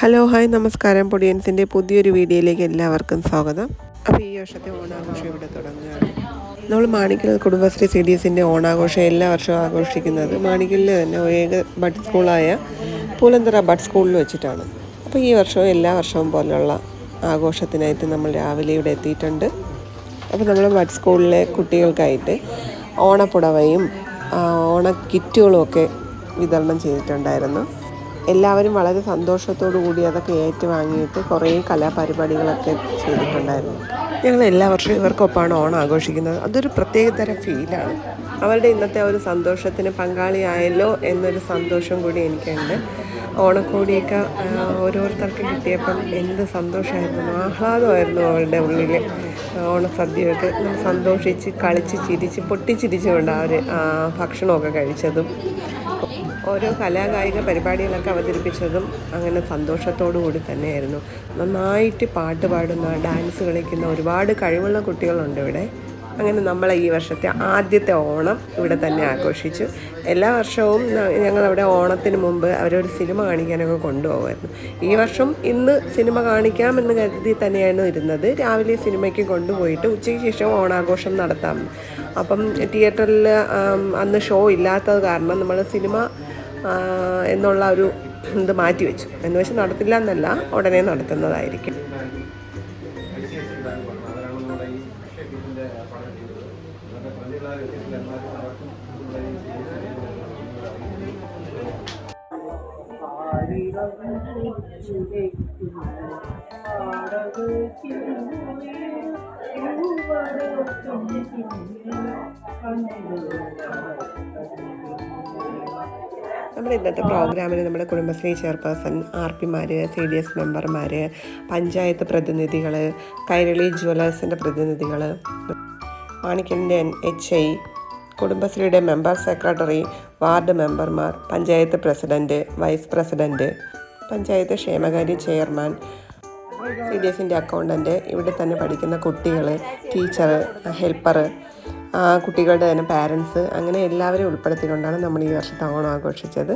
Hello hi നമസ്കാരം. പൊടിയൻസിന്റെ പുതിയൊരു വീഡിയോയിലേക്ക് എല്ലാവർക്കും സ്വാഗതം. അപ്പോൾ ഈ വർഷത്തെ ഓണാഘോഷം ഇവിടെ തുടങ്ങുകയാണ്. നമ്മൾ മാണിക്കൽ കുടുംബശ്രീ സി ഡി എസിന്റെ ഓണാഘോഷം എല്ലാ വർഷവും ആഘോഷിക്കുന്നത് മാണിക്കലിൽ തന്നെ ഏക ബഡ് സ്കൂളായ പൂലന്തറ ബഡ് സ്കൂളിൽ വെച്ചിട്ടാണ്. അപ്പോൾ ഈ വർഷവും എല്ലാ വർഷവും പോലെയുള്ള ആഘോഷത്തിനായിട്ട് നമ്മൾ രാവിലെ ഇവിടെ എത്തിയിട്ടുണ്ട്. അപ്പോൾ നമ്മൾ ബഡ് സ്കൂളിലെ കുട്ടികൾക്കായിട്ട് ഓണപ്പുടവയും ഓണക്കിറ്റുകളും ഓണ കിറ്റുകളും ഒക്കെ വിതരണം ചെയ്തിട്ടുണ്ടായിരുന്നു. എല്ലാവരും വളരെ സന്തോഷത്തോടു കൂടി അതൊക്കെ ഏറ്റുവാങ്ങിയിട്ട് കുറേ കലാപരിപാടികളൊക്കെ ചെയ്തിട്ടുണ്ടായിരുന്നു. ഞങ്ങൾ എല്ലാ വർഷവും ഇവർക്കൊപ്പമാണ് ഓണം ആഘോഷിക്കുന്നത്. അതൊരു പ്രത്യേകതരം ഫീലാണ്. അവരുടെ ഇന്നത്തെ ഒരു സന്തോഷത്തിന് പങ്കാളിയായല്ലോ എന്നൊരു സന്തോഷം കൂടി എനിക്കുണ്ട്. ഓണക്കോടിയൊക്കെ ഓരോരുത്തർക്ക് കിട്ടിയപ്പം എന്ത് സന്തോഷമായിരുന്നു. ആഹ്ലാദമായിരുന്നു അവരുടെ ഉള്ളിൽ ഓണസദ്യയൊക്കെ സന്തോഷിച്ച് കളിച്ച് ചിരിച്ച് പൊട്ടിച്ചിരിച്ചുകൊണ്ട് അവർ ഭക്ഷണമൊക്കെ കഴിച്ചതും. ഓരോ കലാകായിക പരിപാടികളൊക്കെ അവതരിപ്പിച്ചതും അങ്ങനെ സന്തോഷത്തോടു കൂടി തന്നെയായിരുന്നു. നന്നായിട്ട് പാട്ട് പാടുന്ന ഡാൻസ് കളിക്കുന്ന ഒരുപാട് കഴിവുള്ള കുട്ടികളുണ്ട് ഇവിടെ. അങ്ങനെ നമ്മൾ ഈ വർഷത്തെ ആദ്യത്തെ ഓണം ഇവിടെ തന്നെ ആഘോഷിച്ചു. എല്ലാ വർഷവും ഞങ്ങളവിടെ ഓണത്തിന് മുമ്പ് അവരൊരു സിനിമ കാണിക്കാനൊക്കെ കൊണ്ടുപോകുമായിരുന്നു. ഈ വർഷം ഇന്ന് സിനിമ കാണിക്കാമെന്ന് കരുതി തന്നെയാണ് ഇരുന്നത്. രാവിലെ സിനിമയ്ക്ക് കൊണ്ടുപോയിട്ട് ഉച്ചയ്ക്ക് ശേഷം ഓണാഘോഷം നടത്താം. അപ്പം തിയേറ്ററിൽ അന്ന് ഷോ ഇല്ലാത്തത് കാരണം നമ്മൾ സിനിമ എന്നുള്ള ഒരു ഇത് മാറ്റിവെച്ചു എന്ന് വെച്ച് നടത്തില്ല എന്നല്ല ഉടനെ നടത്തുന്നതായിരിക്കും. നമ്മുടെ ഇന്നത്തെ പ്രോഗ്രാമിന് നമ്മുടെ കുടുംബശ്രീ ചെയർപേഴ്സൺ ആർ പിമാർ സി ഡി എസ് മെമ്പർമാർ പഞ്ചായത്ത് പ്രതിനിധികൾ കൈരളി ജുവലേഴ്സിന്റെ പ്രതിനിധികൾ മാണിക്കന്റെ എച്ച് ഐ കുടുംബശ്രീയുടെ മെമ്പർ സെക്രട്ടറി വാർഡ് മെമ്പർമാർ panchayat president vice president panchayat ക്ഷേമകാര്യ ചെയർമാൻ സി ഡി എസിന്റെ അക്കൗണ്ടന്റ് ഇവിടെ തന്നെ പഠിക്കുന്ന കുട്ടികൾ ടീച്ചർ ഹെൽപ്പർ കുട്ടികളുടെ തന്നെ പാരൻസ് അങ്ങനെ എല്ലാവരെയും ഉൾപ്പെടുത്തിക്കൊണ്ടാണ് നമ്മൾ ഈ വർഷത്തെ ഓണം ആഘോഷിച്ചത്.